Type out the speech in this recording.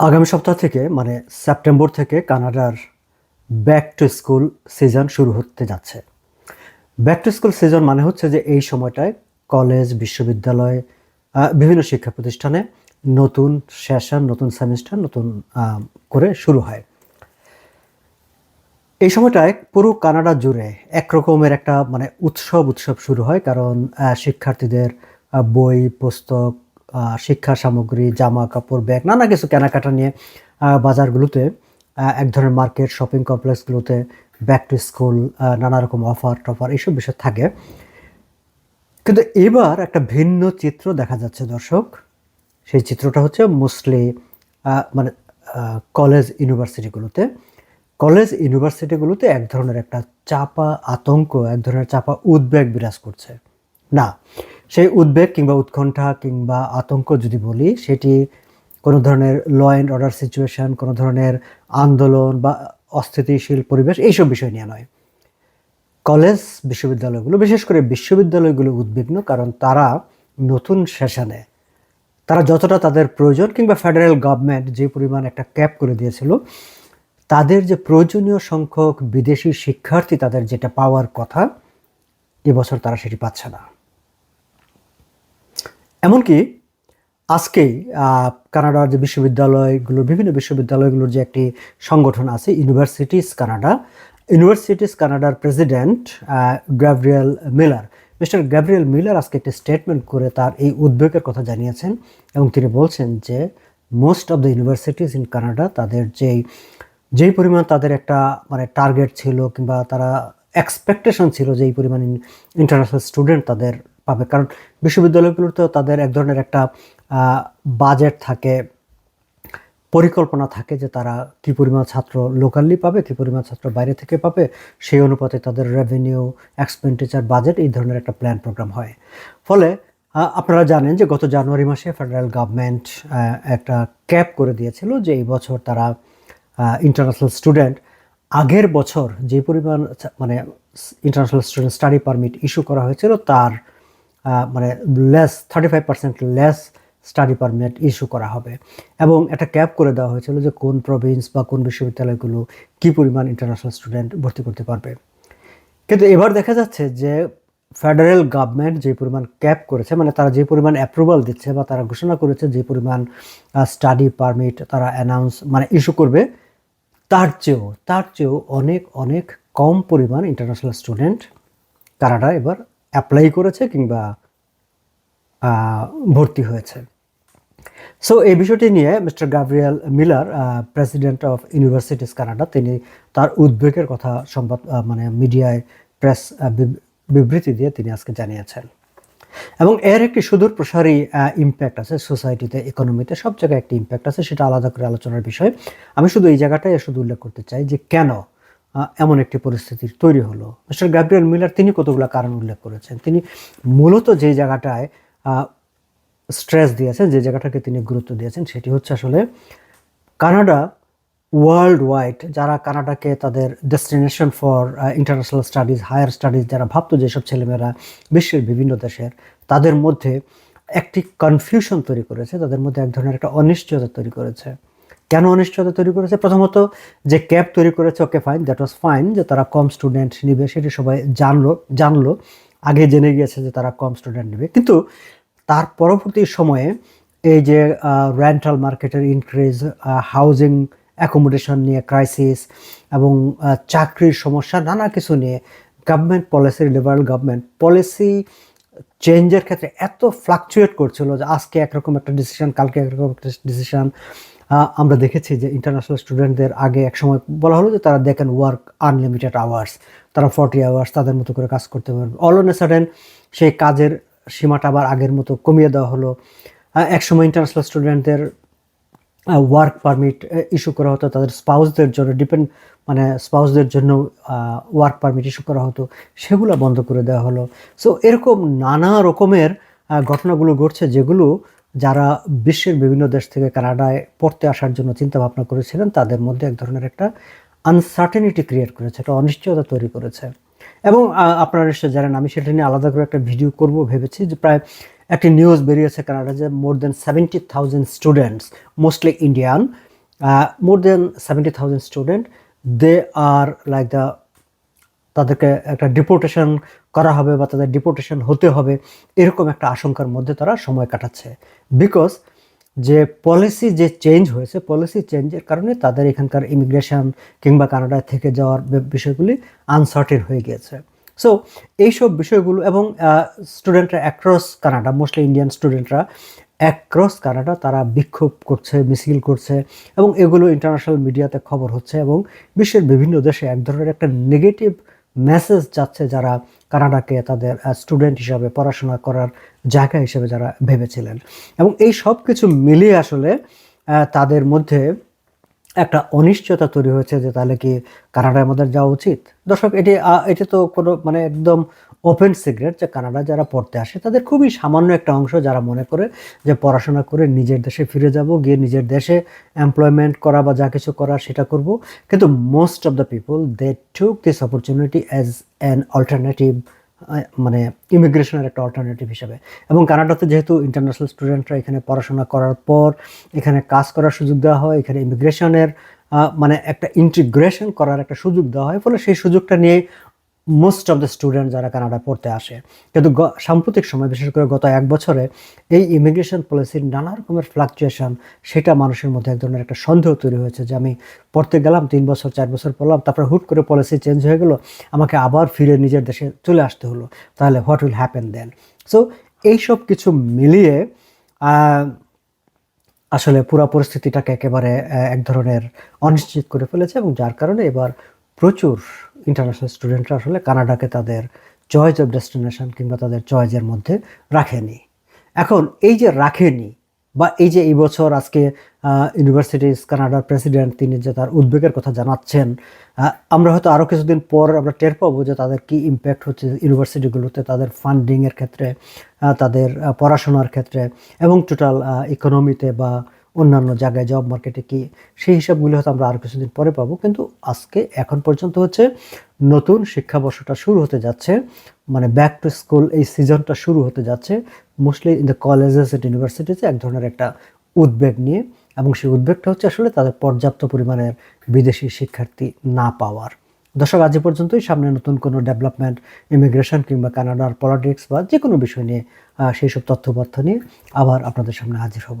আগামী সপ্তাহ থেকে মানে সেপ্টেম্বর থেকে কানাডার ব্যাক টু স্কুল সিজন শুরু হতে যাচ্ছে। ব্যাক টু স্কুল সিজন মানে হচ্ছে যে এই সময়টায় কলেজ, বিশ্ববিদ্যালয় বিভিন্ন শিক্ষা প্রতিষ্ঠানে নতুন সেশন, নতুন সেমিস্টার, নতুন করে শুরু হয়। এই সময়টায় পুরো কানাডা জুড়ে একরকমের একটা মানে উৎসব উৎসব শুরু হয় কারণ শিক্ষার্থীদের বই, পুস্তক শিক্ষা সামগ্রী জামা কাপড় ব্যাগ, নানা কিছু কেনাকাটা নিয়ে বাজারগুলোতে এক ধরনের মার্কেট, শপিং কমপ্লেক্সগুলোতে ব্যাক টু স্কুল নানা রকম অফার টফার, এইসব বিষয় থাকে। কিন্তু এবার একটা ভিন্ন চিত্র দেখা যাচ্ছে, দর্শক। সেই চিত্রটা হচ্ছে মোস্টলি মানে কলেজ ইউনিভার্সিটিগুলোতে। কলেজ ইউনিভার্সিটিগুলোতে এক ধরনের একটা চাপা আতঙ্ক, এক ধরনের চাপা উদ্বেগ বিরাজ করছে। না সেই উদ্বেগ কিংবা উৎকণ্ঠা কিংবা আতঙ্ক যদি বলি, সেটি কোনো ধরনের ল অ্যান্ড অর্ডার সিচুয়েশন কোনো ধরনের আন্দোলন বা অস্থিতিশীল পরিবেশ এইসব বিষয় নিয়ে নয়। কলেজ, বিশ্ববিদ্যালয়গুলো, বিশেষ করে বিশ্ববিদ্যালয়গুলো উদ্বিগ্ন কারণ তারা নতুন সেশনে, তারা যতটা তাদের প্রয়োজন কিংবা ফেডারেল গভর্নমেন্ট যে পরিমাণ একটা ক্যাপ করে দিয়েছিল, তাদের যে প্রয়োজনীয় সংখ্যক বিদেশি শিক্ষার্থী তাদের যেটা পাওয়ার কথা, এবছর তারা সেটি পাচ্ছে না। এমনকি আজকেই কানাডার যে বিশ্ববিদ্যালয়গুলো বিভিন্ন বিশ্ববিদ্যালয়গুলোর যে একটি সংগঠন আছে ইউনিভার্সিটিস কানাডা ইউনিভার্সিটিস কানাডার president Gabriel Miller mister Gabriel Miller আজকে একটি স্টেটমেন্ট করে তার এই উদ্বেগের কথা জানিয়েছেন এবং তিনি বলছেন যে most of the universities in Canada তাদের যেই যেই পরিমাণ তাদের একটা মানে টার্গেট ছিল কিংবা তারা এক্সপেকটেশন ছিল যে এই পরিমাণ ইন্টারন্যাশনাল স্টুডেন্ট তাদের পাবে। কারণ বিশ্ববিদ্যালয়গুলোতেও তাদের এক ধরনের একটা বাজেট থাকে, পরিকল্পনা থাকে যে তারা কি পরিমাণ ছাত্র লোকালি পাবে, কি পরিমাণ ছাত্র বাইরে থেকে পাবে। সেই অনুপাতে তাদের রেভিনিউ এক্সপেন্ডিচার বাজেট এই ধরনের একটা প্ল্যান প্রোগ্রাম হয়। ফলে আপনারা জানেন যে গত জানুয়ারি মাসে ফেডারেল গভর্নমেন্ট একটা ক্যাপ করে দিয়েছিল যে এই বছর তারা ইন্টারন্যাশনাল স্টুডেন্ট আগের বছর যে পরিমাণ মানে international student study permit issue করা হয়েছিল, তার মানে less thirty five percent less study permit issue করা হবে। এবং একটা ক্যাপ করে দেওয়া হয়েছিল যে কোন প্রভিন্স বা কোন বিশ্ববিদ্যালয়গুলো কী পরিমাণ ইন্টারন্যাশনাল স্টুডেন্ট ভর্তি করতে পারবে। কিন্তু এবার দেখা যাচ্ছে যে ফেডারেল গভর্নমেন্ট যে পরিমাণ ক্যাপ করেছে মানে তারা যে পরিমাণ অ্যাপ্রুভাল দিচ্ছে বা তারা ঘোষণা করেছে যে পরিমাণ স্টাডি পারমিট তারা অ্যানাউন্স মানে ইস্যু করবে, তার চেয়েও তার চেয়েও অনেক অনেক কম পরিমাণ ইন্টারন্যাশনাল স্টুডেন্ট কানাডা এবার অ্যাপ্লাই করেছে কিংবা ভর্তি হয়েছে। সো এই বিষয়টি নিয়ে mister Gabriel Miller president of universities Canada তিনি তার উদ্বেগের কথা সংবাদ মানে মিডিয়ায় প্রেস বিবৃতি দিয়ে তিনি আজকে জানিয়েছেন। এবং এর একটি সুদূর প্রসারী ইম্প্যাক্ট আছে সোসাইটিতে ইকোনমিতে সব জায়গায় একটি ইম্প্যাক্ট আছে, সেটা আলাদা করে আলোচনার বিষয়। আমি শুধু এই জায়গাটাই শুধু উল্লেখ করতে চাই যে কেন এমন একটি পরিস্থিতির তৈরি হলো। মিস্টার গ্যাব্রিয়েল মিলার তিনি কতগুলো কারণ উল্লেখ করেছেন? তিনি মূলত যে জায়গাটায় স্ট্রেস দিয়েছেন, যে জায়গাটাকে তিনি গুরুত্ব দিয়েছেন, সেটি হচ্ছে আসলে কানাডা ওয়ার্ল্ড ওয়াইড যারা কানাডাকে তাদের destination for international studies, higher studies, যারা ভাবতো যেসব ছেলেমেয়েরা বিশ্বের বিভিন্ন দেশের, তাদের মধ্যে একটি কনফিউশন তৈরি করেছে, তাদের মধ্যে এক ধরনের একটা অনিশ্চয়তা তৈরি করেছে। কেন অনিশ্চয়তা তৈরি করেছে? প্রথমত, যে ক্যাব তৈরি করেছে okay fine that was fine যে তারা কম স্টুডেন্ট নিবে, সেটি সবাই জানলো জানলো, আগে জেনে গিয়েছে যে তারা কম স্টুডেন্ট নেবে। কিন্তু তার পরবর্তী সময়ে এই যে রেন্টাল মার্কেটের ইনক্রিজ হাউজিং অ্যাকোমোডেশন নিয়ে ক্রাইসিস এবং চাকরির সমস্যা, নানা কিছু নিয়ে government policy liberal government policy চেঞ্জের ক্ষেত্রে এত ফ্লাকচুয়েট করছিল যে আজকে একরকম একটা ডিসিশন কালকে একরকম একটা ডিসিশন আমরা দেখেছি যে ইন্টারন্যাশনাল স্টুডেন্টদের আগে এক সময় বলা হলো যে তারা they can work unlimited hours তারা ফর্টি আওয়ার্স তাদের মতো করে কাজ করতে পারবে। অল অন এ সাডেন সেই কাজের সীমাটা আবার আগের মতো কমিয়ে দেওয়া হলো। আহ, একসময় ইন্টারন্যাশনাল স্টুডেন্টদের ওয়ার্ক পারমিট ইস্যু করা হতো তাদের স্পাউসদের জন্য ডিপেন্ড মানে স্পাউসদের জন্য ওয়ার্ক পারমিট ইস্যু করা হতো সেগুলো বন্ধ করে দেওয়া হলো। সো এরকম নানা রকমের ঘটনাগুলো ঘটছে যেগুলো যারা বিশ্বের বিভিন্ন দেশ থেকে কানাডায় পড়তে আসার জন্য চিন্তা ভাবনা করেছিলেন, তাদের মধ্যে এক ধরনের একটা আনসার্টেনিটি ক্রিয়েট করেছে, একটা অনিশ্চয়তা তৈরি করেছে। এবং আপনারা নিশ্চয় জানেন, আমি সেটা নিয়ে আলাদা করে একটা ভিডিও করব ভেবেছি যে প্রায় একটি নিউজ বেরিয়েছে কানাডা যে more than seventy thousand students mostly Indian more than seventy thousand student they are like the তাদেরকে একটা ডিপোর্টেশন করা হবে বা তাদের ডিপোর্টেশন হতে হবে, এরকম একটা আশঙ্কার মধ্যে তারা সময় কাটাচ্ছে। বিকজ যে পলিসি যে চেঞ্জ হয়েছে পলিসি চেঞ্জের কারণে তাদের এখানকার ইমিগ্রেশন কিংবা কানাডায় থেকে যাওয়ার বিষয়গুলি আনসার্টেন হয়ে গিয়েছে। সো এইসব বিষয়গুলো এবং স্টুডেন্টরা অ্যাক্রস কানাডা মোস্টলি ইন্ডিয়ান স্টুডেন্টরা অ্যাক্রস কানাডা তারা বিক্ষোভ করছে, মিছিল করছে এবং এগুলো ইন্টারন্যাশনাল মিডিয়াতে খবর হচ্ছে এবং বিশ্বের বিভিন্ন দেশে এক ধরনের একটা নেগেটিভ মেসেজ যাচ্ছে যারা কানাডাকে তাদের স্টুডেন্ট হিসাবে পড়াশোনা করার জায়গা হিসেবে যারা ভেবেছিলেন। এবং এই সব কিছু মিলিয়ে আসলে তাদের মধ্যে একটা অনিশ্চয়তা তৈরি হয়েছে যে তাহলে কি কানাডায় আমাদের যাওয়া উচিত? দর্শক, এটি এটি তো কোনো মানে একদম ওপেন সিক্রেট যে কানাডা যারা পড়তে আসে, তাদের খুবই সামান্য একটা অংশ যারা মনে করে যে পড়াশোনা করে নিজের দেশে ফিরে যাব, গিয়ে নিজের দেশে এমপ্লয়মেন্ট করা বা যা কিছু করার সেটা করব। কিন্তু most of the people they took this opportunity as an alternative মানে ইমিগ্রেশনের একটা অল্টারনেটিভ হিসাবে। এবং কানাডাতে যেহেতু ইন্টারন্যাশনাল স্টুডেন্টরা এখানে পড়াশোনা করার পর, এখানে কাজ করার সুযোগ দেওয়া হয়, এখানে ইমিগ্রেশনের মানে একটা ইন্টিগ্রেশন করার একটা সুযোগ দেওয়া হয়, ফলে সেই সুযোগটা নিয়ে মোস্ট অফ দ্য স্টুডেন্ট যারা কানাডা পড়তে আসে। কিন্তু সাম্প্রতিক সময়, বিশেষ করে গত এক বছরে, এই ইমিগ্রেশন পলিসির নানা রকমের ফ্লাকচুয়েশন সেটা মানুষের মধ্যে এক ধরনের একটা সন্দেহ তৈরি হয়েছে যে আমি পড়তে গেলাম, তিন বছর, চার বছর পড়লাম, তারপরে হুট করে পলিসি চেঞ্জ হয়ে গেলো, আমাকে আবার ফিরে নিজের দেশে চলে আসতে হলো। তাহলে what will happen then so এইসব কিছু মিলিয়ে আসলে পুরো পরিস্থিতিটাকে একেবারে এক ধরনের অনিশ্চিত করে ফেলেছে এবং যার কারণে এবার প্রচুর ইন্টারন্যাশনাল স্টুডেন্টরা আসলে কানাডাকে তাদের চয়েস অফ ডেস্টিনেশন কিংবা তাদের চয়েসের মধ্যে রাখেনি। এখন এই যে রাখেনি বা এই যে এই বছর আজকে ইউনিভার্সিটিস কানাডার প্রেসিডেন্ট তিনি যে তার উদ্বেগের কথা জানাচ্ছেন আমরা হয়তো আরও কিছুদিন পর আমরা টের পাবো যে তাদের কি ইম্প্যাক্ট হচ্ছে ইউনিভার্সিটিগুলোতে তাদের ফান্ডিংয়ের ক্ষেত্রে তাদের পড়াশোনার ক্ষেত্রে এবং টোটাল ইকোনমিতে বা অন্যান্য জায়গায় জব মার্কেটে কি, সেই হিসাবগুলি হয়তো আমরা আরও কিছুদিন পরে পাবো। কিন্তু আজকে, এখন পর্যন্ত হচ্ছে নতুন শিক্ষাবর্ষটা শুরু হতে যাচ্ছে মানে ব্যাক টু স্কুল এই সিজনটা শুরু হতে যাচ্ছে mostly in the colleges at ইউনিভার্সিটিতে এক ধরনের একটা উদ্বেগ নিয়ে। এবং সেই উদ্বেগটা হচ্ছে আসলে তাদের পর্যাপ্ত পরিমাণের বিদেশি শিক্ষার্থী না পাওয়ার। দর্শক, আজ পর্যন্তই। সামনে নতুন কোনো ডেভেলপমেন্ট ইমিগ্রেশন কিংবা কানাডার পলিটিক্স বা যে কোনো বিষয় নিয়ে সেই সব তথ্যপত্র নিয়ে আবার আপনাদের সামনে হাজির হব।